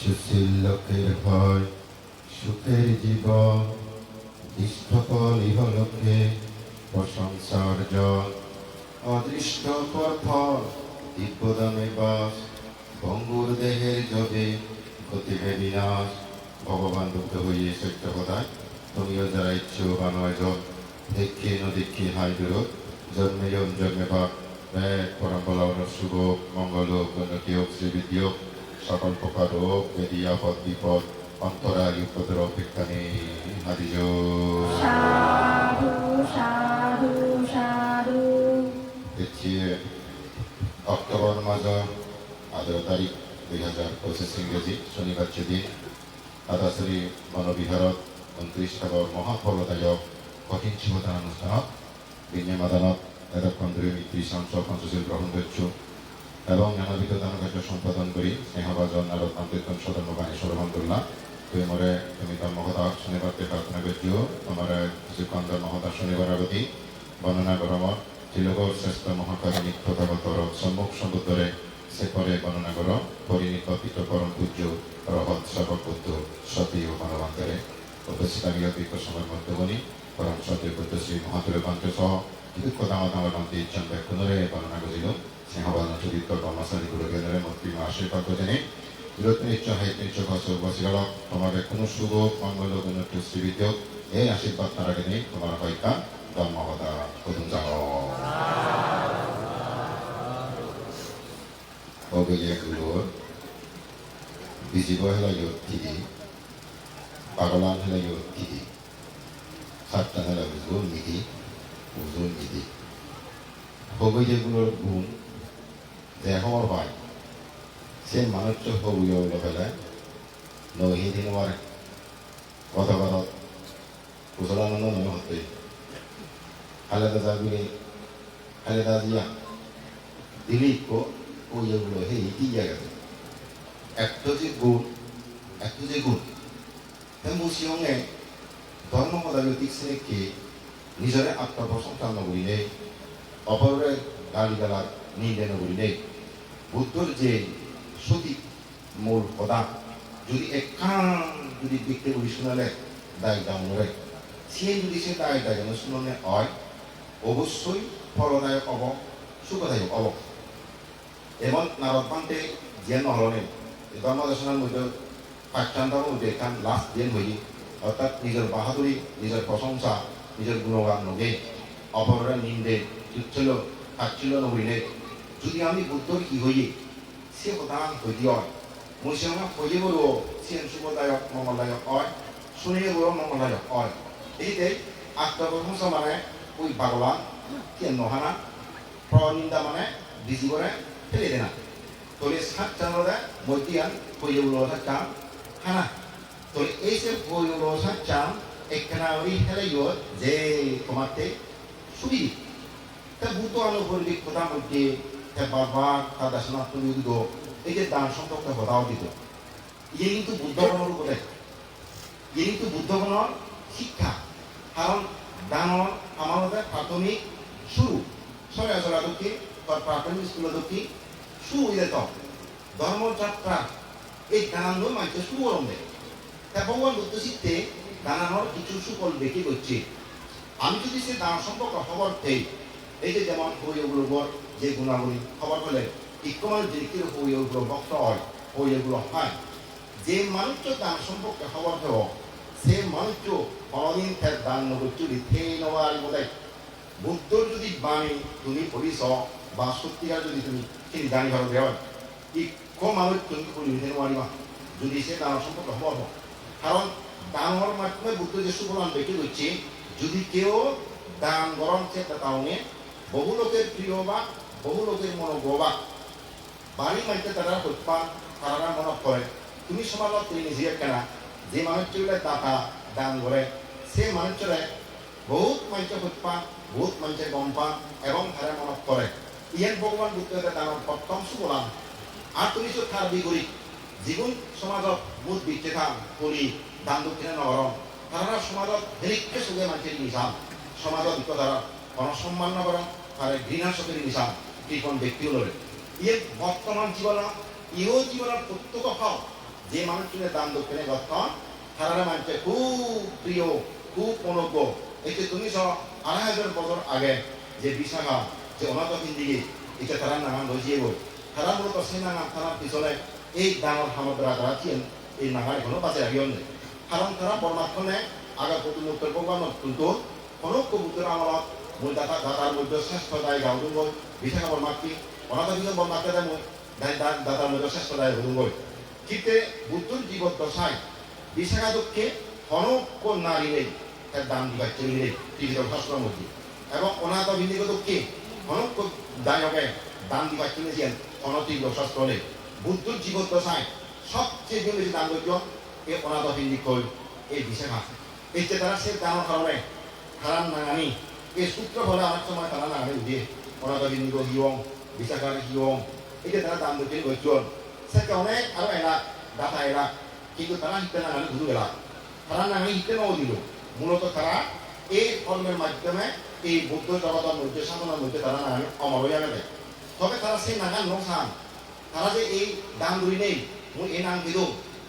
সুশীল লোকের হয় সুখের জীবন ইষ্টকল ইহলোকে প্রশংসার জন অদৃষ্ট পথ দিব্যদামে বাস, ভঙ্গুর দেহের যবে গতিবে বিনাশ। ভগবান দুঃখ হইয়ে সত্য কথায় তুমিও যারা ইচ্ছুক আনয়জন দেখি নদীক্ষি হাই দূরত জন্মে জন জন্মে এক পরম্পলা শুভ মঙ্গল উন্নতি হোক, শ্রীবৃদ্ধি হোক সকল প্রকার রোগ বেদি আপদ বিপদ অন্তরায় উপদ্র অপেক্ষা নেই হারিজ অক্টোবর মাস আঠারো তারিখ দুই হাজার পঁচিশ ইংরেজি শনিবার দিন আদাশ্রী বনবিহারত ঊনত্ৰিছ ঠাগৰ মহাফলদায়ক কঠিন শিৱদান অনুষ্ঠানত বিনিয়মাদানত এতক্ষণ ধরে মিত্রী সংসদ পঞ্চশীল গ্রহণ করছ এবং নানাবিধ দান কার্য সম্পাদন করি। স্নেহভাজন আর আন্তরিকন সদন বাণী সরবন করলাম তুই মরে তুমি তার মহতা প্রার্থনা করছ তোমার কিছুক্ষণ মহতা শনিবার আগতি বর্ণনা করমত তিলকর শ্রেষ্ঠ মহাকারণিক তথাগতর সম্মুখ সমুদ্রে সে করে বর্ণনা কর পরিণীত পিতকরণ পূজ্য রহৎ বুদ্ধ সতী ও মানবান্তরে। উপস্থিত আমি অতীত সময় মধ্যমণি পরম সতী বুদ্ধ শ্রী মহাতুরে পান্ত সহ দামদামন্তি চন্দ্র কুনরে বর্ণনা snehavalan tuditokkal masszani görögelően, ott másokat tenni. Ülötnék csahájtnék csak az szolgaszigala, továbbá konusugók, angolok, önöktől szívítők, এই আশীর্বাদ তারা কেন তোমার হয়তা ধর্মহতা প্রথম জানো অভিযোগগুলোর বিজীব হলো যোদ্ধি পাগলান হলো যোদ্ধি সাতটা হলো বুঝুর নিধি বুঝুর নিধি অভিযোগগুলোর গুণ হওয়ার হয়। সে মানুষ হবুই হলো ফেলে নহি দিন আমার কথা কথা কুশলানন্দ নয় হতে। খালেদা যাবি খালেদা জিয়া। দিলীপ কো ওইগুলো হে এই জায়গাতে একটা যে গুণ একটা যে গুণ হে মুসিংয়ে ধর্ম পদাগতিক শ্রেণীকে নিজরে আত্মপ্রশংসা নগরী নেই অপরের গালি গালার নিন্দে নেই বুদ্ধর যে সঠিক মূল পদার্থ যদি একান যদি ব্যক্তি বলি শোনালে দায় দামরে সে যদি সে দায় দায় শুনানে হয়, অবশ্যই ফলদায়ক অব সুখদায়ক অব এবং নারদপান্তে জিয়ান নহলনে ধর্মদর্শনের মধ্যে, পাঠ্যান্তর মধ্যে এখান লাস্ট জেন হই অর্থাৎ নিজের বাহাদুরি, নিজের প্রশংসা, নিজের গুণগান নগে। অপরের নিন্দে তুচ্ছল তাচ্ছিল্য নহিলে যদি আমি বুদ্ধর কি হইয়ে, সে কথা হইতে হয়। মুসিয়ামা হইয়ে বলো সিয়ান শুভদায়ক মঙ্গলদায়ক হয়। শুনিয়ে বলো, মঙ্গলদায়ক হয়। এইতে আত্মপ্রশংসা মানে ওই বাগলা কেন নহানা প্রনিন্দা মানে বিজি করে ফেলে দেনা। তলে সাত চানরে মধ্যিয়ান হইউলো সাত চান হানা তলে এই যে হইউলো সাত চান একখানা ওই হেলে যে তোমাতে সুবি তা বুতো আলো পরিবেশ কথা মধ্যে? তা বাবা তা দাসনা তুমি দিত এই যে দান সম্পর্কে বদাও দিত ইয়ে কিন্তু বুদ্ধগণর উপরে। ইয়ে কিন্তু বুদ্ধগণর শিক্ষা। কারণ দানৰ আমাৰ প্ৰাথমিক শুরু। হাজার আদকি তার প্রাথমিক স্কুল আদকি শুরু হয়ে যেত ধর্মযাত্রা। এই গানানো মাঝে শুরু করবে তা ভগবান বুদ্ধ শিখতে গানানোর কিছু সুফল দেখে করছে। আমি যদি সে দান সম্পর্ক খবর দেই, এই যেমন হইগুলোর যে গুণাবলী খবর পেলে ইকমাল যে কেউ হইগুলো ভক্ত হয় হইগুলো হয়। যে মানুষ দান সম্পর্কে খবর দেব, সে মানুষ কোনোদিন তার দান নগরটি লিখে নেওয়ার বোধ বুদ্ধর যদি বাণী তুমি পঢ়িছ বা সত্যিকার যদি তুমি সেই জানি ভালো দেওয়ার ই কম মানুষ তুমি নিতে নোৱাৰিবা যদি সে দানৰ সম্পর্ক হ'ব হ'ব কারণ দানৰ মাধ্যমে বুদ্ধ যে সুফলান দেখে গেছে যদি কেউ দান গরম চেষ্টা তাহলে বহু লোকের প্রিয় বা বহু লোকের মনোগবা বাণী মাইতে তারা হত্যা তারা মনত করে তুমি সমাজত তুমি নিজে কেনা যে মানুষগুলো দাতা, দান করে সে মানুষরা বহুত মানুষ হত্যা বহুত মানুষে গম পান এবং তারা মনত করে ইয়ান ভগবান বুদ্ধদেৱে দানৰ প্ৰথম সুবলাম আৰু তুমি চো থাৰ বিগৰি যিগুণ সমাজত বুধ বিচ্ছেদান কৰি দান দক্ষিণা নগৰম তারা সমাজত হেরিকে সুখে মানুষের নিশান সমাজত দ্বারা গণসম্মান নগরম তারা ঘৃণা চোখের নিশান কৃপণ ব্যক্তিগুলোরে ইয়ে বর্তমান জীবন ইহ জীবনের প্রত্যেক ফল। যে মানুষটিকে দান দক্ষিণে গঠন তারা মানছে খুব প্রিয়, খুব অনুজ্ঞ এতে তুমি সব আড়াই হাজার বছর আগে যে বিশাখা, যে অনাথ হিন্দিকে এটা তারা নানান রয়েছে বই তারা মূলত সেই নানান তারার পিছনে এই ডাঙর সামগ্রা তারা এই নাগার এখনও বাঁচে রাখিও নেই। কারণ তারা বর্মাক্ষণে আগা প্রতি উত্তর প্রবাহ কিন্তু কোনো কবুতর আমলত মই দাতা দাতার মধ্যে শ্রেষ্ঠ দায় গাউদুং গই বিশাখা বর্মাক্ষী অনাথ বিজন বর্মাক্ষে দেয় মই দাতার মধ্যে শ্রেষ্ঠ দায় গাউদুং গই কিন্তু বুদ্ধর জীবত দশায়, বিশাখা দুঃখে হনক নারী নেই, তার দাম দিবার চলি নেই পৃথিবীর শাস্ত্রের মধ্যে এবং অনাথ বিন্দিক দুঃখে হনক দায়কে দান দিবার চলেছেন অনতীব্র শাস্ত্র নেই। বুদ্ধর জীবত দশায় সবচেয়ে বেশি দান করছ এই অনাথ বিন্দিক এই বিশাখা। এতে তারা সে দানের কারণে হারাম নাঙানি এই সূত্র ফলে অনেক সময় তারা নাঙানি উঠে। অনাথ বিন্দিক হিয়ং, বিশাখার হিয়ং এটা তারা দান করতে করছেন সেটা অনেক আরও এরা দাতা এরা কিন্তু তারা হিতে নাঙানি ঘুরে গেলা। তারা নাঙানি হিতে নাও দিল। মূলত তারা এই কর্মের মাধ্যমে এই বুদ্ধ জগতের মধ্যে, সাধনার মধ্যে তারা নাঙানি অমর হয়ে গেলে। তবে তারা সেই নাগান নসান তারা যে এই দান ধরি নেই এই নাম দিল।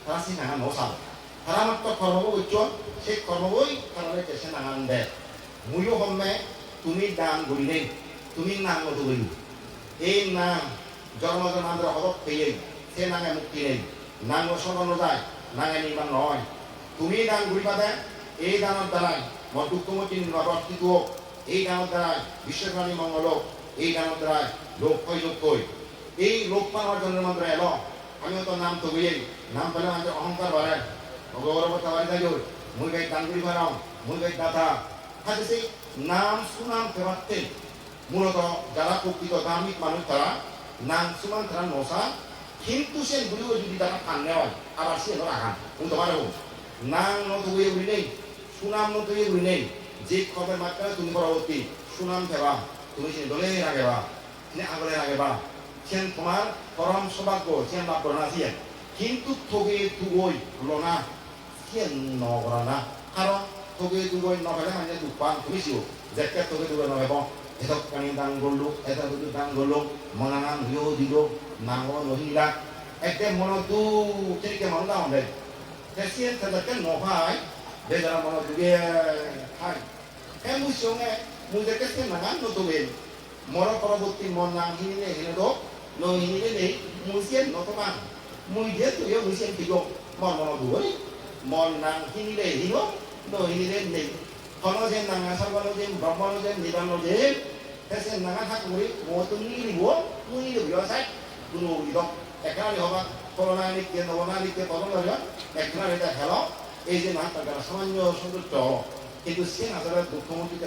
তারা সেই নাগান নসান তারা মাত্র কর্ম উচ্চ সেই কর্মবই তারা কেসে নাগান দে ময়ো হমে তুমি দান নেই তুমি নাম মতো ধরি এই নাম জন্ম জন্মান্তর হবক পেয়ে সে নাঙে মুক্তি নেই নাম সরানো যায় নাঙে নির্মাণ নয় তুমি দান ঘুরি পাবে এই দানের দ্বারাই দুঃখমতি নির্বাচিত এই দানের দ্বারাই বিশ্বপ্রাণী মঙ্গল এই দানের দ্বারাই লোক কই লোক কই এই লোক পাওয়ার জন্য মন্ত্র এলো। আমি তো নাম তো বুঝেই নাম পেলে আমাদের অহংকার বাড়ে গৌরবতা বাড়ি থাকে মুই গাই দান করি পারাও মুই গাই দাতা হাতে সেই নাম, সুনাম ফেরাতে মূলত যারা প্রকৃত ধার্মিক মানুষ, তারা নাম, সুনাম তারা নসা, কিন্তু সে গুলিও যদি তারা কান নেওয়া আবার সে এবার আগান আমি তোমার হোক নাম নত হয়ে উড়ি নেই, সুনাম নত হয়ে উড়ি নেই। যে খবর মাত্রায় তুমি পরবর্তী সুনাম ফেবা তুমি সে দলে আগেবা সে আগলে আগেবা সেন তোমার পরম সৌভাগ্য, সেন লাভ না সিয়েন কিন্তু থগে তুগই লনা সিয়েন নগরা না। কারণ থগে তুগই নগলে মানে দুপান তুমি সিও যেতিয়া থগে তুগই নহব এতক পানি দান করল এত কিছু দান করল মনানাম হিও দিল নাঙ্গ নহিলা একদে মন দু তিরিকে মন দাও দে সেসিয়েন তাদেরকে নহাই বেজারা মন দুগে, খাই। হে মুই সঙ্গে মুই দেখে সে নাগান নতুবেন মর পরবর্তী মন নাম হিনে হিনে দো no হিনে নেই মুসিয়েন নতমান মুই যে তুই মুসিয়েন দিগো মন মন দুই মন নাম হিনে হিনো no হিনে নেই kono je nanga sarvano je brahmano je nirvano je tese nanga hak muri mo tu ni ni wo mu ni ni yo sai tu no ri do ekra ni hoba corona ni ke no na ni ke kono la ekra ni ta hello এই যে না তার সামান্য সৌন্দর্য কিন্তু সে নাজারে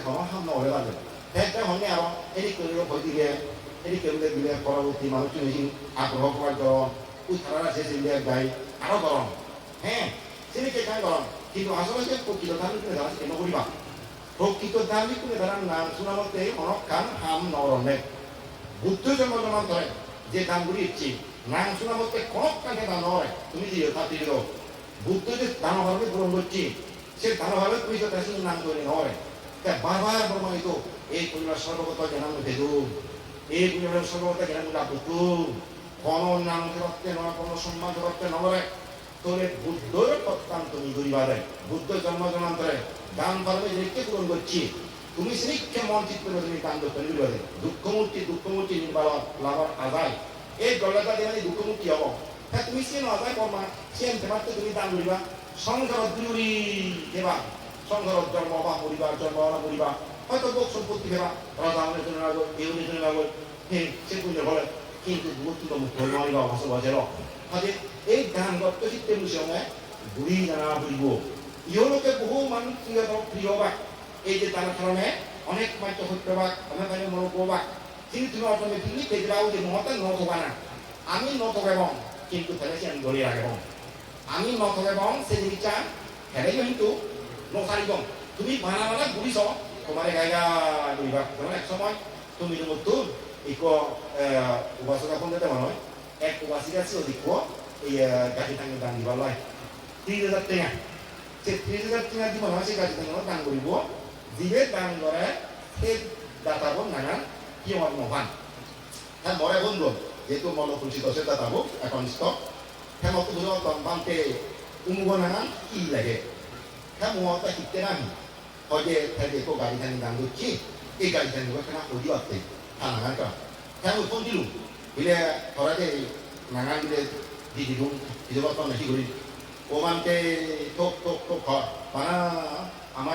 হওয়া হাম নয় লাগে একটা হলে আরও এটি করিব ভয় দিলে এটি কেবলে দিলে পরবর্তী মানুষ বেশি আগ্রহ করার ওই তারা সে দিলে গাই আরও গরম হ্যাঁ সেদিকে গাই গরম কিন্তু যে প্রকৃত ধার্মিক যারা কেন করিবা প্রকৃত ধার্মিক যারা নাম শোনা মতে অনেক কান হাম নরমে বুদ্ধ জন্ম জন্মান্তরে যে দানগুলি ইচ্ছি নাম শোনা মতে কনক কানে দান নয় তুমি দিও, তা দিও। বুদ্ধ যে দানভাবে পূরণ করছি, সে দানভাবে তুমি তো তার নাম করে নয় তা বারবার প্রমাণিত এই পরিবার সর্বগত জ্ঞান ভেদু এই পরিবারের সর্বগত জ্ঞান বুদ্ধ কোন নাম ধরতে নয় কোন সম্মান ধরতে নয় তোরে বুদ্ধর অত্যন্ত নিগরিবারে বুদ্ধ জন্ম জন্মান্তরে দান পারবে রেখে পূরণ করছি? তুমি শ্রীকে মন চিত্ত তুমি দান করতে নির্বাহে দুঃখমূর্তি দুঃখমূর্তি নির্বাহ, লাভর আদায়। এই দলতা দিয়ে দুঃখমূর্তি হব। তা তুমি সে আদায় করবা? সে দেবাতে তুমি দান করিবা। সংসার দুরি দেবা। সংসার জন্ম বা পরিবার জন্ম বা পরিবার হয়তো লোক সম্পত্তি দেবা। রাজা আমাদের জন্য লাগবে দেউনের জন্য লাগবে হ্যাঁ সে পুণ্য বলে কিন্তু গুরুত্ব মুখ্য নয় বা ভাষা কাজে এই দত্ত চিত্তের বিষয়ে বুড়ি জানা বুড়িব ইহলোকে বহু মানুষ প্রিয় প্রিয় বাক। এই যে তার কারণে অনেক মাত্র সত্যবাক অনেক মাত্র মনোপ্রবাক কিন্তু তুমি অটোমেটিকলি পেজরাও যে মতে ন থবা না। আমি ন থগাব কিন্তু তাহলে সে ধরে রাখব আমি ন থগাব সে জিনিসটা হেরে কিন্তু? নসারিব তুমি বানা বানা বুড়িছ তোমার গায়গা দুইবা তোমার এক সময় তুমি মতো ইক উপাসকা পন্ডিতে মানুষ এক উপাসিকা ছিল দেখব iya kasih tanggung tanggung balai tiga ratus tengah cek tiga ratus tengah di mana sih kasih tanggung tanggung ibu দিবে তার লড়াই সেই দাতাবো নানান কি আমার মহান হ্যাঁ বড় বন্ধু যেহেতু মনকুঞ্চিত সে দাতাবো এখন স্টক হ্যাঁ মতো ধরে বামতে উমুব নানান কি লাগে হ্যাঁ মহতা শিখতে নামি হজে হ্যাঁ দেখো গাড়ি খানি দাম দিচ্ছি এই গাড়ি খানি খানা অধি আসতে হ্যাঁ নানান কারণ হ্যাঁ উৎপন্ন দিলু বুঝলে ধরা যে নানান 이 가리 다닌 거 그냥 어디 왔대 가능할까 해모 손디루 이래 더라게 나간 길에 디디룽 뒤져봤던 히그리 오만때 톡톡톡 거 마나 아마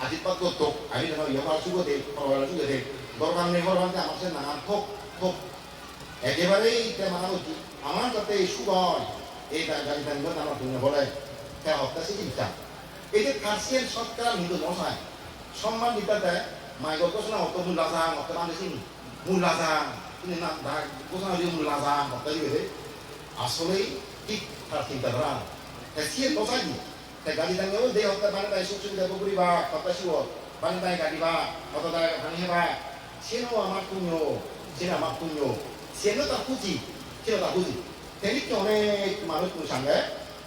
아직도 톡 아니면 영화 수거 돼 걸어 수거 돼 너랑 내가 한테 아마 나간 톡톡 একেবারেই তেমন হচ্ছে আমার কাছে সুগর এই গাড়ি টানবে আমার তুমি বলে হ্যাঁ হত্যাসী চিন্তা এই যে কার্সিয়ান শতকরা হিন্দু মশাই সম্মান দিতে দেয় মাইগর ঘোষণা হতো মূল রাজা হত্যা বানিয়েছি মূল রাজা তিনি না ঘোষণা দিয়ে মূল রাজা হত্যা দিবে আসলেই ঠিক তার চিন্তাধারা সিয়ে মশাই হ্যাঁ গাড়ি টানবেও দে হত্যা বানি তাই সুখ সুবিধা বকুরি বা হত্যা শিব বানি তাই গাড়ি বা হত্যা তাই ভাঙিয়ে বা। সেও আমার পুণ্য, সে আমার পুণ্য। সেগুলো তার পুঁজি ছিল তার পুঁজি। তেমনি অনেক মানুষ সঙ্গে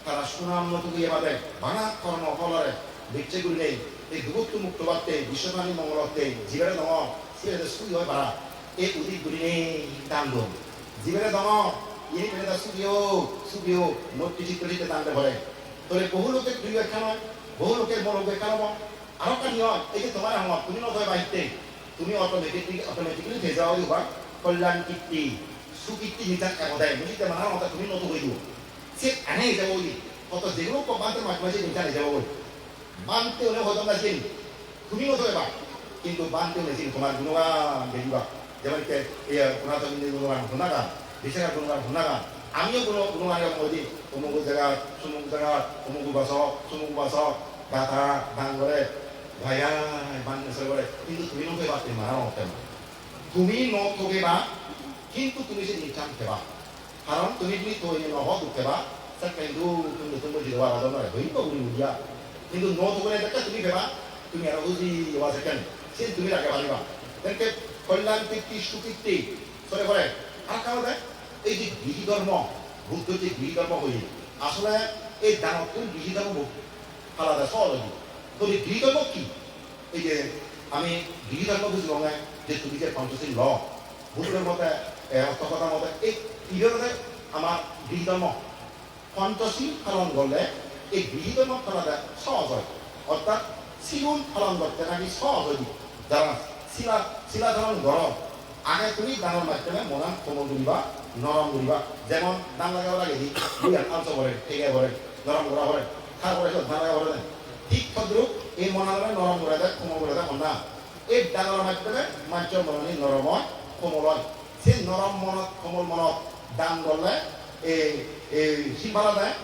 তারা সুনাম মতো দিয়ে পাবে ভাঙা কর্ম ফলরে বিচ্ছেগুলি নেই এই দুগুপ্ত মুক্ত বার্তে বিশ্বকালী মঙ্গলতে জীবের দম সিরে সুই হয় পারা এই উদিতগুলি নেই দান দম জীবের দম ইনি পেলে তার সুবিও সুবিও মূর্তি চিত্রিতে দান ধরে তোলে বহু লোকের দুই ব্যাখ্যা নয় বহু লোকের মন ব্যাখ্যা নব আরও কানি হয় এই যে তোমার আমার, তুমি নয় বাড়িতে, তুমি অটোমেটিকলি অটোমেটিকলি ভেজাও দিবা কল্যাণ কীর্তি, সুকীর্তি নিতান একদায় বুঝিতে মানার মতো তুমি নত হয়ে দিব সে আনে যাব বলি, কত যেগুলো বানতে মাঝে মাঝে নিতানে যাব বলি। বানতে হলে হয়তো না চিন, তুমি নত এবার কিন্তু বানতে হলে চিন তোমার গুণগান দেখিবা যেমন কে এই গুণাত গুণগান, গুণাগান। বিশাখা গুণগান গুণাগান আমিও গুণ গুণগানের মধ্যে অমুক জায়গা সুমুক জায়গা অমুক বাস সুমুক বাস গাথা গান করে ভাইয়া বান করে কিন্তু তুমি নত এবার মারা মতে তুমি ন থকেবা কিন্তু তুমি সে নিচান থেবা কারণ তুমি যদি তৈরি নহ দুখেবা সেকেন্ডু তুমি তুমি জিরবা আদর নয় হইব উনি বুঝিয়া কিন্তু ন থকে দেখা তুমি ভেবা, তুমি আর বুঝি ওয়া সেকেন্ড সে তুমি রাখে পারিবা তেনেকে কল্যাণ কীর্তি সুকীর্তি সরে করে আর কারও দেয় এই যে গৃহী ধর্ম বুদ্ধ যে গৃহী ধর্ম হই আসলে এই দানত্ব গৃহী ধর্ম আলাদা সহজ তো এই গৃহী ধর্ম কি? এই যে আমি গৃহী ধর্ম বুঝলাম না, যে তুমি যে পঞ্চশীল ল বুদ্ধের মতে অৰ্থকথাৰ মতে এই ইহঁতে আমাৰ গৃহধৰ্ম পঞ্চশীল পালন করলে এই গৃহধর্ম ফলাটা সহজ হয় অর্থাৎ চিগুন পালন করতে নাকি হয় যারা শিলা শিলা ধারণ গরম আগে তুমি দানের মাধ্যমে মনান কোমল করিবা নরম করিবা যেমন দান লাগাব লাগে দুই আলচ করে ঠেকে করে নরম করা করে খার করে ধান লাগা করে ঠিক তদ্রুপ এই মনালে নরম করে দেয়, কোমল করে দেয় মনা এই দানৰ মাধ্যমে মাঞ্চৰ মৰণি নৰম হয়, কোমল হয়। সেই নরম মনত, কোমল মনত দান করলে এই এই সিম্বালা দেয়,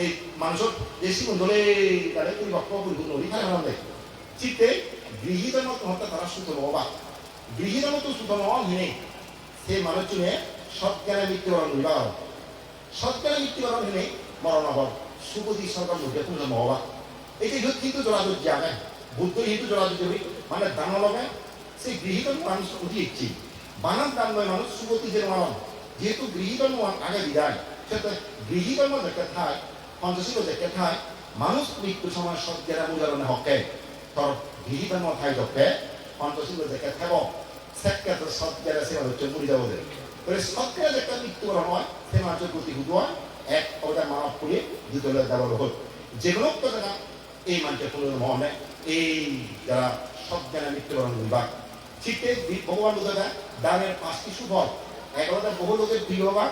এই মানুষের যে সিগুন্দলে তাদের পরিবক্ত পরিপূর্ণ নদী খাই মানে চিত্তে গৃহীত মত হতে তারা সুত নবা গৃহীত মতো সুত হিনে সেই মানুষজনে সৎজ্ঞানে মৃত্যুবরণ করিবা হল সৎজ্ঞানে মৃত্যুবরণ হিনে মরণ হল সুপতি সরকার মধ্যে কোনো যে ইহত কিন্তু জলাজুর জানে বুদ্ধ হিন্দু জলাজুর মানে দান লগে সেই গৃহীত মানুষ উঠি ইচ্ছি বানান দান নয় মানুষ সুগতি যে মানন যেহেতু গৃহীতর্ম আগে বিদায় সেটা গৃহীতর্ম দেখে থায় পঞ্চশীল দেখে থায় মানুষ মৃত্যু সময় সজ্ঞারা বুঝারণে হকে। তোর গৃহীতর্ম থাই দকে পঞ্চশীল দেখে থাকব সেকে তোর সজ্ঞারা সে হচ্ছে মুড়ি যাব দেবে। তাহলে সজ্ঞারা একটা মৃত্যুবরণ হয় সে মানুষের প্রতি হুদ হয় এক ওটা মানব করে দ্বিতীয় দেওয়ার হল যে কোনো কথা এই মানুষের কোনো মনে এই যারা সজ্ঞানে মৃত্যুবরণ বিভাগ চিত্তে ভগবান দেয় দানের পাঁচটি সুফল হলো বহু লোকের প্রিয় বা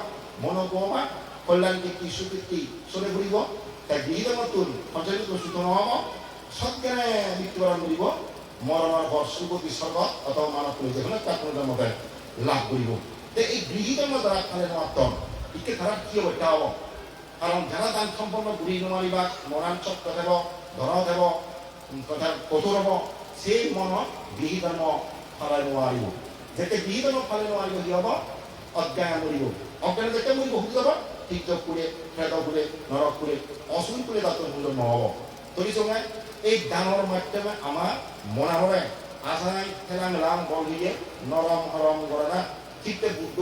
মনোগমা কল্যাণ কীর্তি সুকীর্তি চলে ঘুরিব তাই গৃহীত নতুন সঞ্চালিত সুত নহব সৎজ্ঞানে মৃত্যুবরণ করিব মৰণৰ ঘৰ সুগতি স্বৰ্গত অথবা মানৱ কৰি যে কোনো তাক মতে লাভ কৰিব এই গৃহীত দ্বাৰা খালে মাত্ৰম ইকে তারা কি হবে হব কারণ যারা দান সম্পন্ন ঘুরি নোৱাৰিবা মৰাণ চক্ৰ দেব ধৰ দেব কথা কঠোৰ হ'ব সেই মনত গৃহী ধৰ্ম ফলাই নোৱাৰিব। যেতিয়া গৃহী ধৰ্ম নোৱাৰিব কি হ'ব? অজ্ঞান মৰিব। অজ্ঞান যেতিয়া মৰিব শুনি যাব তীৰ্থক কোৰে খেদ কোৰে নৰক কোৰে অচুৰ কোৰে তাত সুন্দৰ নহ'ব। তৰিচোঙে এই দানৰ মাধ্যমে আমাৰ মনাবৰে আচাই ঠেলা মেলাম বল নৰম হৰম কৰে না? চিত্তে বুদ্ধ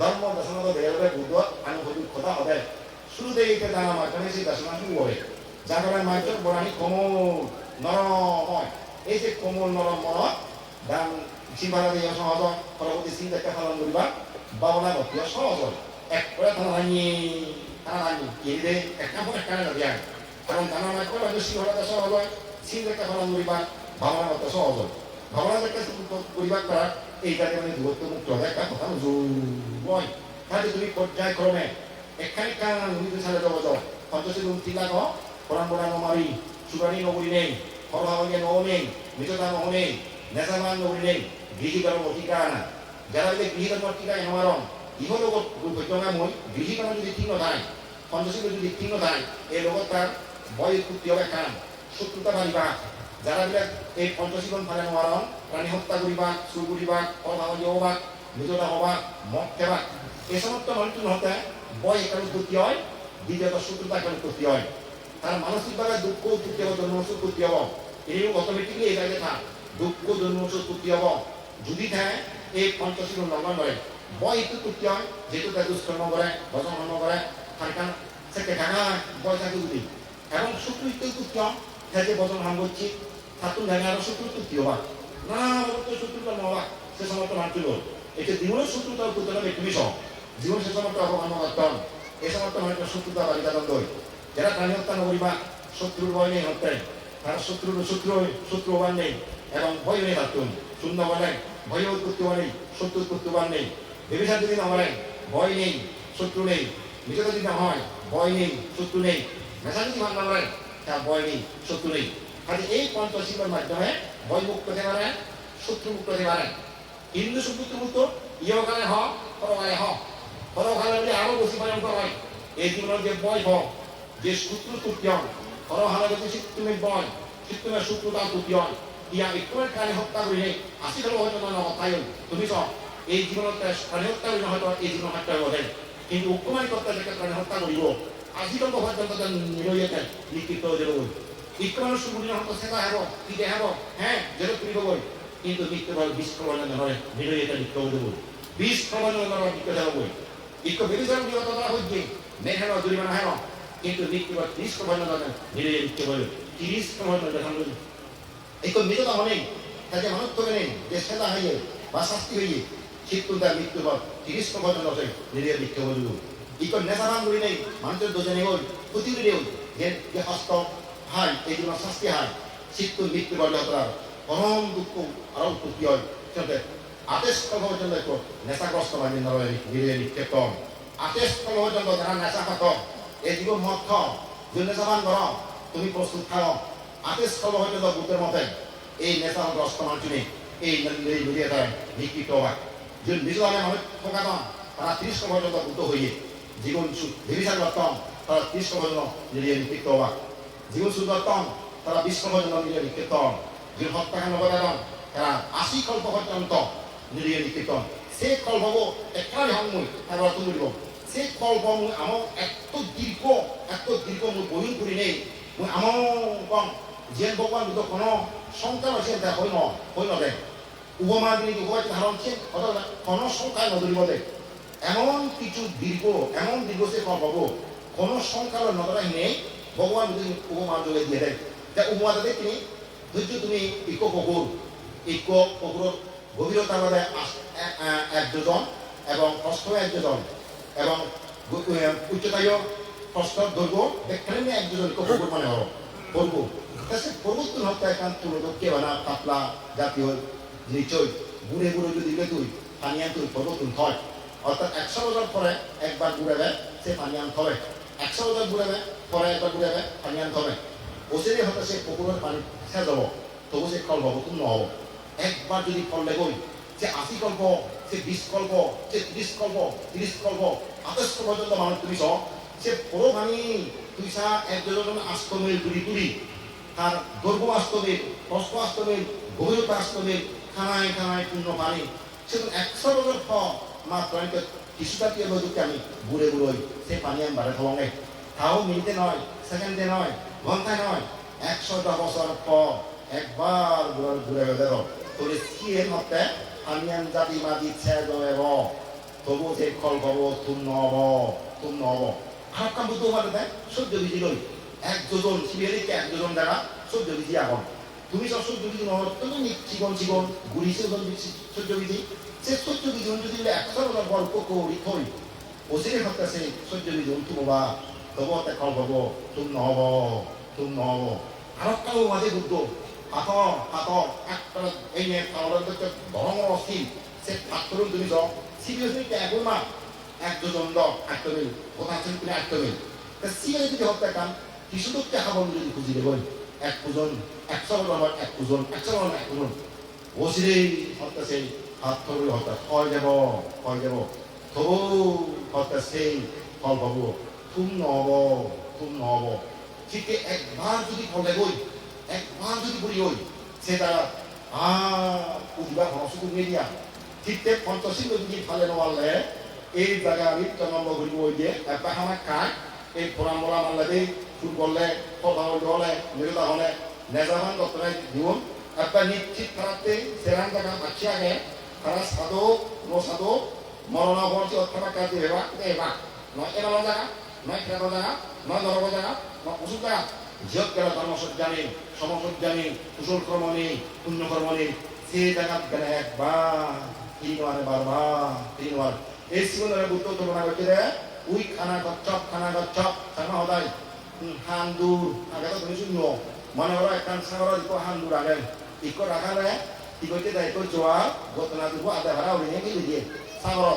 ধর্ম দশনাথ ভেরবে বুদ্ধ আনুভূতিক কথা হবে শুরুতে এইটা জানা মাধ্যমে সেই দশনা শুরু হবে জাগরণের মাধ্যম বরাণী কোমল নরময় এই যে কোমল নরম মন দান সিম্বারাতে সহজ পরবর্তী সিং দেখতে পালন করিবা বাবলা গতিয়া সহজ এক করে থানা ভাঙি থানা ভাঙি কেড়ে দে একটা পর একটা না কারণ থানা না করে যদি সিংহরাতে সহজ সিং দেখতে পালন করিবা ভাবনা গত সহজ ভাবনা দেখতে করা এইটাকে মানে দূরত্ব মুক্ত হয় একটা কথা জয় তাহলে তুমি পর্যায়ক্রমে এখানে কারণ নিজে সালে যাব যাও গুণ তিলা কো কোরআন বোড়া নমারি সুরানি নগরী নেই হরহাওয়াগে নৌ নেই মিজোদা নৌ নেই, নেজামান নগরী নেই গৃহীকার অধিকার না যারা যে গৃহীকার অধিকার এমারণ ইহো লগত গত্যঙা মই গৃহীকার যদি ঠিক নথায় পঞ্চাশী যদি ঠিক নথায় এই লগত তার বয় উৎপত্তি হবে কাম শত্রুতা বাড়িবা যারা বিলাক এই পঞ্চাশীখন ফালে নোৱাৰণ প্ৰাণী হত্যা চুৰ কৰিবা অভাৱী হবা নিজতা হবা মদ খেবা এই সমস্ত মানুষ হতে বয় এখানে উৎপত্তি হয়, দ্বিতীয়ত শত্রুতা এখানে উৎপত্তি হয়। তার মানসিকভাবে দুঃখ উৎপত্তি হবে জন্মস উৎপত্তি হব। এই অটোমেটিকলি এই জায়গায় থাক। দুঃখ জন্মস উৎপত্তি হব। যদি থাকে এই পঞ্চাশী লঙ্ঘন করে বয় এইটো উৎপত্তি হয়, যেহেতু তাই দুষ্কর্ম করে, ভজন কর্ম করে খানখান সেকে খানা বয় থাকে যদি এবং শত্রু ইত্যাদি উৎপত্তি হয় যে বজন হাম করছি ছাত্র জানে আরও শত্রু উৎপত্তি হবা। না তো শত্রুতা নহবা সে সমস্ত মানছিল এটা জীবনের উৎপত্তি হবে বিষয় জীবন সে সমস্ত অপমান করতাম এই সমস্ত মানুষের শত্রুতা দ্বন্দ্ব যারা প্রাণী হত্যা শত্রুর ভয় নেই হত্যায় তার শত্রুর শত্রু শত্রু হবার নেই, এবং ভয় নেই থাকতুন শূন্য বলেন ভয় উৎপত্তি নেই, শত্রু উৎপত্তি নেই। বলেন ভয় নেই, শত্রু নেই। নিজেকে যদি হয়, ভয় নেই, শত্রু নেই। মেশা যদি ভাঙ না ভয় নেই, শত্রু নেই। কাজে এই পঞ্চশীলের মাধ্যমে ভয় মুক্ত হতে পারেন শত্রু মুক্ত হতে পারেন হিন্দু শত্রু মুক্ত ইহকালে হ, পরকালে হ। পরকালে বলে আরও বেশি ভয়ঙ্কর হয়। এই জীবনের যে বয় হোক যে শত্রু তুত্যন পরহালে যদি তুমি বয় তুমি শত্রুতা তুত্যন ইয়া একটুৱেই প্ৰাণী হত্যা কৰিলে আশী খালো হয়তো মই নকথাই তুমি চাওঁ এই জীৱনত প্ৰাণী হত্যা কৰিলে হয়তো এই জীৱন হত্যা হ'ব কিন্তু অকণমান কৰ্তা যেকে প্ৰাণী হত্যা কৰিব আজিকালি পৰ্যন্ত নিৰৈয়াতে লিখিত হৈ ইকমানৰ সুগুণী হয়তো চেতা হ'ব, পিঠে হ'ব হে যেনে ফুৰিবগৈ কিন্তু মৃত্যু হ'ল বিষ প্ৰবন্ধন নহয় নিৰৈয়াতে লিখিত হৈ যাব বিষ প্ৰবন্ধন নহয় লিখিত যাবগৈ ইক বেবিচাৰ বুলি। কথা সহ্যে নেহেন জৰিমনা হেন কিন্তু মৃত্যু বা ত্ৰিশ প্ৰবন্ধন নিৰৈয়া লিখিত হৈ ত্ৰিশ প্ৰবন্ধন দেখান ইক মৃততা হলেই তাকে মানুষ তোকে নেই যে সেটা হইয়ে বা শাস্তি হইয়ে শীত তার মৃত্যু পর তিরিশ প্রবন্ধন আছে নিরীহ লিখতে বলব ইক নেশাবান করি নেই মানুষের দোজনে হই ক্ষতি করে যে যে হস্ত হাই, এই জন্য শাস্তি হাই শীত মৃত্যু বলে হতার পরম দুঃখ আরও উৎপত্তি হয়? সেটা আদেশ পর্যন্ত একটু নেশাগ্রস্ত মানে নয় নিরীহ নিক্ষেপ আদেশ পর্যন্ত যারা নেশা খাত এই জীবন মদ খাও যে নেশাবান করো, তুমি প্রস্তুত খাও আদেশ পর্যন্ত বুদ্ধের মতে, এই নেশাগ্রস্ত মানুষনে এই নদীয়ে তারা নিকৃত হয়। যে নিজে মানুষ ঠকাত তারা ত্রিশ পর্যন্ত বুদ্ধ হইয়ে, জীবন দেবীসার করতাম তারা ত্রিশ পর্যন্ত নিজে নিকৃত হওয়া জীবন সুন্দরতম তারা বিশ পর্যন্ত নিজে নিকৃত জীবন হত্যাকাণ্ড করাতম তারা আশি কল্প পর্যন্ত নিজে নিকৃত সে কল্পব একেবারে হং মুই তারা তুলিব সে কল্প মুই আমার এত দীর্ঘ এত দীর্ঘ মুই বহি করি নেই। মুই আমার কম, যেন ভগবান বুদ্ধ কোনো সংখ্যা আছে তা হই ন, হই নদে। উপমা তিনি উপবাদ ধারণ ছেন অথবা কোনো সংখ্যায় নদরিব দে এমন কিছু দীর্ঘ, এমন দীর্ঘ সে কম পাবো কোনো সংখ্যার নদরাই নেই। ভগবান যদি উপমা যোগে দিয়ে দেয়, তা উপমা দেবে তিনি ধৈর্য তুমি ইক কুকুর ইক কুকুর গভীরতার মধ্যে এক দুজন এবং প্রস্থ এক দুজন এবং উচ্চতায় প্রস্থ দৈর্ঘ্য এখানে এক দুজন ইক কুকুর মানে হলো করব কাছে প্রবর্তন হত্যা একান্ত লোককে বানা পাতলা জাতীয় নিচয় বুড়ে বুড়ে যদি তুই পানিয়ান তুই প্রবর্তন হয় অর্থাৎ একশো বছর পরে একবার বুড়াবে সে পানিয়ান হবে একশো বছর বুড়াবে পরে একবার বুড়াবে পানিয়ান হবে ওসেরে হতে সে পুকুরের পানি শেষ যাব তবু সে কল হব তুমি নহব। একবার যদি ফল লেগই সে আশি কল্প সে বিশ কল্প সে ত্রিশ কল্প ত্রিশ কল্প আঠাশ পর্যন্ত মানুষ তুমি সহ সে পুরো পানি তুই সা এক দুজন আস্তমিল তুলি তুলি তার দৈর্ঘ্য বাস্তবিক কষ্ট বাস্তবিক গভীরতা বাস্তবিক খানায় খানায় পূর্ণ পানি। সেগুলো একশো বছর ফল মাত্র আমি কিছুটা কি আমি বুড়ে বুড়োই সে পানি আমি বাড়ে খাওয়াঙ্গে তাও মিনিটে নয়, সেকেন্ডে নয়, ঘন্টায় নয়, একশোটা বছর পর একবার ঘুরে ঘুরে গেল তোরে কি এর মধ্যে? আমি জাতি মাদি ছেদ দেব তবু যে কল পাব তুম নব তুম নব খারাপ কাম বুঝতে পারে দেয় সূর্য বিজি লই এক দুজন যোজন শিবিরিকে এক দুজন দ্বারা সূর্য বিজি আগম তুমি সব সূর্য বিজি নব তুমি চিকন চিকন দিচ্ছি সূর্য বিজি সে সূর্য বিজি যদি একশো গল্প করি থই। ওসিরে হত্যা সূর্য বিজি তুমি বা 너보 때 걸보고 좀 넣어보 좀 넣어보 아랍가고 마대 굿도 하더 하더 아까 애니에 타오른 그 너무 시 সে পাত্রুল তুমি যাও সিরিয়াসলি একবার মা এক দুজন দাও একটা মিল কোথা থেকে তুমি একটা মিল তা সিরিয়াস যদি হত্যা কাম কিছু তো টাকা বন্ধ যদি খুঁজি দেবেন এক পুজন একশো নম্বর এক পুজন একশো নম্বর এক পুজন ওসিরে হত্যা সেই হাত ধরে হত্যা হয় যাব হয় যাব তবু হত্যা সেই ফল পাবো তুম নহব তুম নহব ঠিক একবার যদি ফলে গই, একবার যদি বলি গই সেটা আহ উঠবা ঘনসুকুর মেরিয়া ঠিক পঞ্চাশী যদি ফালে নোয়ালে এই জায়গা আমি জন্ম ঘুরিব ওই যে একটা আমার কাক এই ফোরাম বলা মানলে ফুটবলে কথা হলে, মেরুদা হলে নেজামান দত্তরে দিবন একটা নিশ্চিত খারাপতে সেরান জায়গা মাছি আগে তারা সাধক নো সাধক মরণা ভরছি অথবা কাজে হেবা এবা নয় এরালো জায়গা? নয় খেত জায়গা নয় নরক জায়গা নয় ওষুধ জায়গা জিয়ত গেলে ধর্মসজ্জা নেই সমসজ্জা নেই কুশল কর্ম নেই পুণ্যকর্ম নেই সে জায়গা গেলে একবার, তিনবার, বারবার, তিনবার। এই সিগুনের বুদ্ধ তুলনা করছে রে উই খানা গচ্ছপ খানা গচ্ছপ সামা হদাই হান্দুর, আগে তো তুমি শুনো মনে হলো একটা সাগর, ইকো হান্দুর আগে। ইকো রাখা রে ইকোতে দেয় ইকো জোয়া ঘটনা দিব আদা ভাড়া উড়িয়ে দিয়ে সাগর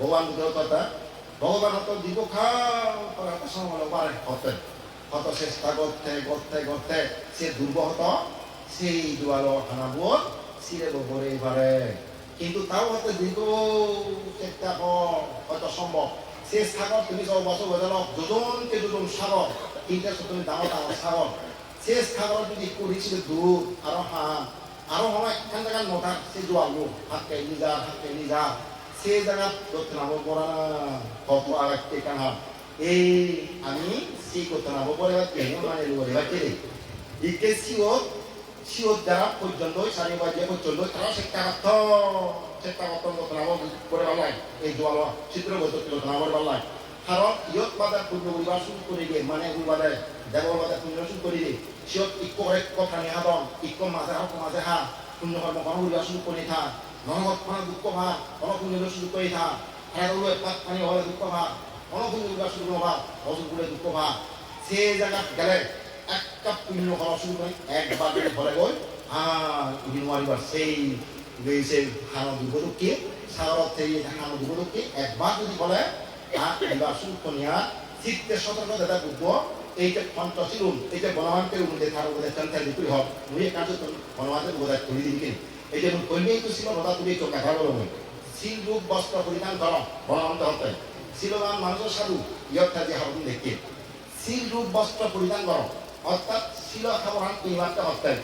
বুদ্ধের কথা, ভগবান হত দিব খাও তো পারে হতে হত চেষ্টা করতে করতে করতে, সে দুর্বহত সেই দুয়ালো হানাবো সিরে বরে পারে কিন্তু তাও হয়তো দীর্ঘ চেষ্টা কর, হয়তো সম্ভব। সে সাগর, তুমি সব বছর বোঝাল দুজনকে দুজন সাগর, তিনটা তুমি ডাঙর ডাঙর সাগর। সে সাগর যদি করেছিল দূর, আরও হাত আরও হয় এখান জায়গা নটা সে জোয়ালো হাতকে নিজা হাতকে নিজা। সে জানা করতাম পড়া কত আর একটি কানা এই আমি সি করতাম পরে কেন মানে বলে বাকি রে? ইকে সিওত সিওত দ্বারা পর্যন্ত সারি বাজে পর্যন্ত, তারা শিক্ষা করত চেষ্টা করতাম করতাম করে বাংলায় এই জোয়ালা চিত্র করতে করতাম আমার বাংলায় কারণ ইয়ত বাজার পূর্ণ পরিবার শুরু করে দিয়ে মানে এগুলো বাজার দেব বাজার পূর্ণ শুরু করে দিয়ে, সিয়ত ইক্য এক কথা নেহাদম ইকো মাঝে হক মাঝে হা পূর্ণ কর্ম কর্ম পরিবার শুরু করে থা। নরগত মানে দুঃখ ভা কোনো পূর্ণ শুরু করে থা হ্যাঁ রলো পাত পানি হলে দুঃখ ভা কোনো পূর্ণ পরিবার শুরু ভা হজুর করে দুঃখ ভা সে জায়গা গেলে একটা পুণ্য করা শুরু করে একবার যদি ঘরে গই ইদি নোৱাৰিবা সেই গৈছে হানো দিবলকে সাগৰত থেকে হানো দিবলকে একবার যদি বলে আর এবার সুকনিয়া চিত্তে সতর্ক দাদা বুদ্ধ এইটা রুম এইটা রুম দেখা বোধ চান্তার বিক্রি হক মুই কাজ বনমান্তের বোধ খুলি দিবি কিনি এইটা তো ছিল রদা তুমি চোখ দেখা বলো শিল রূপ, বস্ত্র, পরিধান কর বনমান্ত হতে শিলবান মানুষ সাধু, ইয়ত থাকি হাবুন দেখি শিল রূপ, বস্ত্র, পরিধান কর অর্থাৎ শিল খাবার কিনবারটা হতেন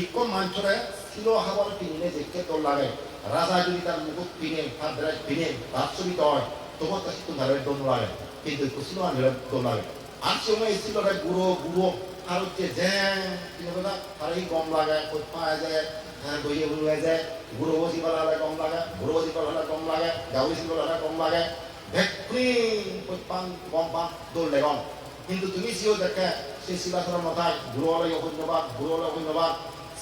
ইক্য মাঞ্চরে শিল খাবার কিনলে দেখতে তোর লাগে। রাজা যদি তার মুকুট কিনে, তার দ্বারা কিনে তার হয় তোমার কাছে তো ধারে দোন লাগে। কিন্তু শিল আনলে দোন লাগে। আর সময় ছিল গুঁড়ো গুঁড়ো, আর হচ্ছে জ্যাং কিন্তু তার এই গম লাগে কোথ পাওয়া যায় হ্যাঁ বইয়ে বুড়ে যায় গুঁড়ো বসি হলে কম লাগে গুঁড়ো বসি হলে কম লাগে গাউসি বসি হলে কম লাগে। ভেক্রি পান গম পান দৌড়লে গম কিন্তু তুমি সিও দেখে সেই শিলাচৰৰ মতাই গুৰুৱালৈ অসন্যবাদ গুৰুৱালৈ অসন্যবাদ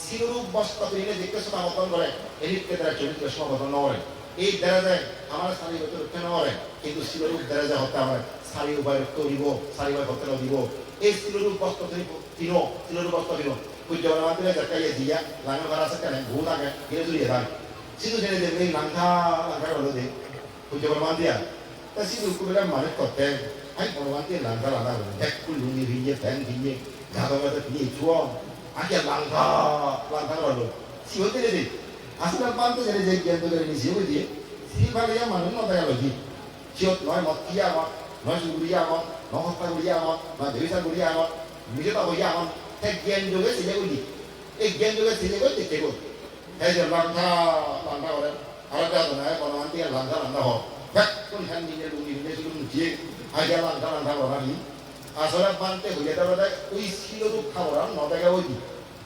চিৰূপ বস্ত্ৰ পিন্ধিলে দেখতে চোৱা গঠন কৰে এলিতকে দ্বারা চরিত্র গঠন নকৰে এই দেৰাজে আমাৰ চাৰি বছৰ ৰক্ষা নকৰে কিন্তু চিৰূপ দেৰাজে হত্যা হয় চাৰি উপায় ৰক্ষা দিব চাৰি উপায় হত্যা দিব এই চিৰূপ বস্ত্ৰ তুমি কিনো চিৰূপ বস্ত্ৰ কিনো। kujawabnya terkait dia, lalu karena sekarang guna kan, ini sudah ya kan. Situ jadi dia ini langka langka kalau dia, kujawabnya dia. Tapi situ kubela mana kau teng, ay kujawabnya dia langka langka, tek kulungi rinje teng rinje, jatuh pada ni cua, aja langka langka kalau. Siapa dia dia? Asal pantu jadi jadi yang tu dari siapa dia? Si kalau yang mana nak tanya lagi, siapa noi mau kia mau, noi suri mau, noi hospital mau, noi dewi suri mau, mesti tak mau e gian jo ge se je guri te go he je langka langka ore ara ta na bolowanti langka langka ho kon han ni ne lu ni ne lu ni je aja lan lan lan lan ni আসলে বানতে হইলে তাহলে ওই শিলরূপ খাওয়া ন টাকা ওই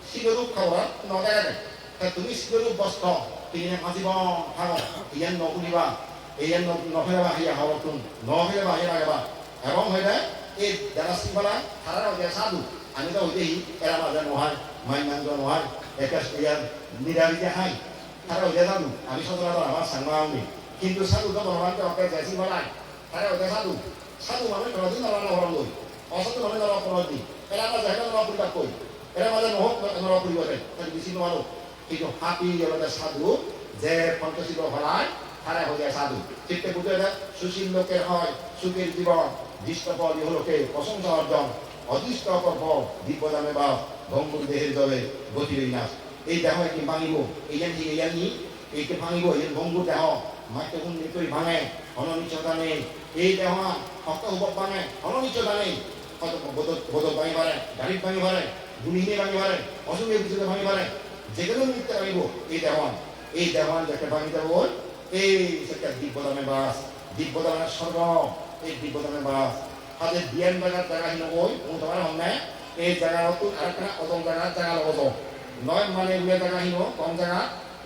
শিলরূপ খাওয়া ন টাকা দেয় তুমি শিলরূপ বস্ত্র তিনি আজীবন খাও ইয়ান নকুলিবা ইয়ান নফেরাবা হিয়া হাওয়া তুন নফেরাবা হিয়া লাগাবা এবং হইলে এই সিংহলা তারা সাধু আমি তো হইতেই এরা মাজা নহায় মাইনান্দ নহায় একটা ইয়ার নিরামিতে হাই তারা হইতে সাধু, আমি সচরাচর আমার সাংমা আমি। কিন্তু সাধু তো বলবানকে অকে যাইছি বলাই তারা হইতে সাধু। সাধু মানে কোনোদিন নরা নহরম লই অসৎ মানে নরা কোনোদিন এরা আমার জায়গা নরা পরিত্যাগ কই এরা মাঝে নহক নরা পরিবর্তে তাহলে বেশি নোয়ারো কিন্তু হাতি এলাকা সাধু, যে পঞ্চশীল হলায়, তারা হয়ে যায় সাধু। চিত্তে বুঝে সুশীল লোকের হয়, সুখের জীবন দৃষ্ট ফল ইহলোকে প্রশংসা অর্জন। অদৃষ্ট অপর দিব্যদামে বা ভঙ্গুর দেহের জলে গতির বিনাশ এই দেহ একটি ভাঙিব, এই জানি এই জানি এইকে ভাঙিব, এই ভঙ্গুর দেহ। মাকে হুন্দি করে ভাঙে, অননিচ্ছতা নেই। এই দেহ শক্ত হব ভাঙে, অননিচ্ছতা নেই। হয়তো বদল ভাঙি পারে, গাড়িত ভাঙি পারে গুণিনে ভাঙি পারে অসুখে পিছনে ভাঙি পারে যেগুলো নিতে ভাঙিব। এই দেওয়ান এই দেওয়ান যাকে ভাঙি দেব এই সেটা দিব্যদামে বাস দিব্যদামের স্বর্গ এই দিব্যদামে বাস। হাতে বিয়ান বাজার জায়গা হিল ওই তোমার হমনে এই জায়গা হতো আরেকটা অদম জায়গা জায়গা লগত নয় মানে উলে জায়গা হিল, কম জায়গা,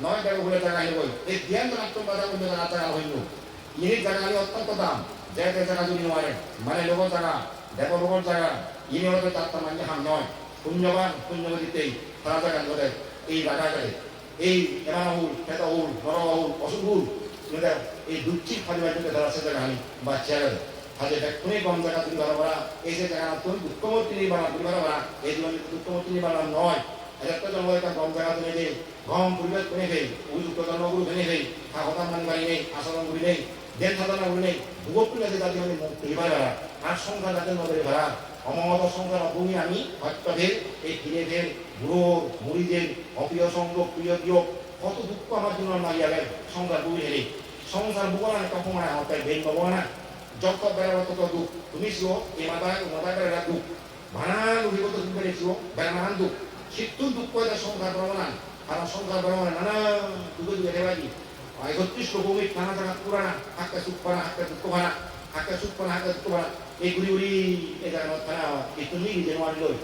নয় জায়গা উলে জায়গা হিল। এই বিয়ান জায়গা তো বাজার উলে জায়গা জায়গা হইল। ইনি জায়গা হিল অত্যন্ত দাম। যে যে জায়গা যদি নয় মানে লোকের জায়গা দেব লোকের জায়গা, ইনি হয়তো তার মানে হাম নয়। পুণ্যবান পুণ্য দিতেই তারা জায়গা করে এই জায়গা করে এই এমাহুল খেতাহুল নরহুল অসুহুল এই দুঃখিত ফালিবার জন্য তারা সে জায়গা হানি বা চেয়ারে। ব্যক্তি কম জায়গা তুমি করা এই যে জায়গা তুমি দুঃখমূর্তি নির্মাণ তুমি করা এই জীবনে দুঃখমূর্তি নির্মাণ নয়। একটা জন্ম একটা কম জায়গা তুমি নেই গম পরিবেশ কোনে নেই উপযুক্ত জন্মগুরু ভেঙে নেই সাহতান মান বাড়ি নেই আচরণ করি নেই সাধনা করি নেই ভূগোল আছে তাদের মানে বেড়া আর সংখ্যা যাদের নদীর বেড়া অমমত সংখ্যার অভূমি আমি হত্যভেদ এই ফের বুড়োর মুড়িদের অপ্রিয় সঙ্গ প্রিয় প্রিয় কত দুঃখ আমার জন্য মারিয়া গেল, সংসার বুড়ি হেরে সংসার একটা সময় আমার তাই বেন পাবো না। যত বেড়া তত দুঃখ তুমি শিও এই মাথায় মাথায় বেড়া দুঃখ ভাড়া উঠিব তো তুমি পেরেছিও বেড়া নানান দুঃখ সিদ্ধু দুঃখ এটা সংসার পাবো না কারণ সংসার পাবো না নানা দুঃখ দুঃখে দেবাজি। একত্রিশ ভূমি নানা জায়গা পুরানা। হাক্কা সুখ পানা, হাক্কা দুঃখ ভাড়া হাক্কা সুখ পানা, হাক্কা দুঃখ ভাড়া এই ঘুরি ঘুরি এই জায়গা থানা এই তুমি নিজে মারি লই।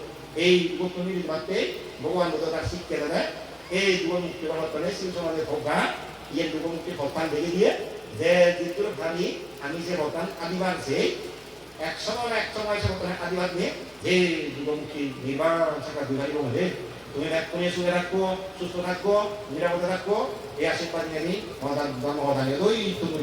এই তুমি মারতে ভগবান বোধ তার শিক্ষা দেয় এই যুব মুক্তি বাবার করে শিব সমাজের ভোগা ইয়ে যুব মুক্তি ভগবান দেখে দিয়ে যে যিটো ভাবি আমি যে বলতাম, আদিবার যে, এক সময় এক সময় সে বলতাম আদিবার নিয়ে যে যুবমুখী নির্বাণ থাকা দুধারিব হলে তুমি ব্যাকুণে সুখে রাখব সুস্থ থাকব নিরাপদে থাকব এই আশীর্বাদ নিয়ে আমি মহাদান মহাদানে দই তুমি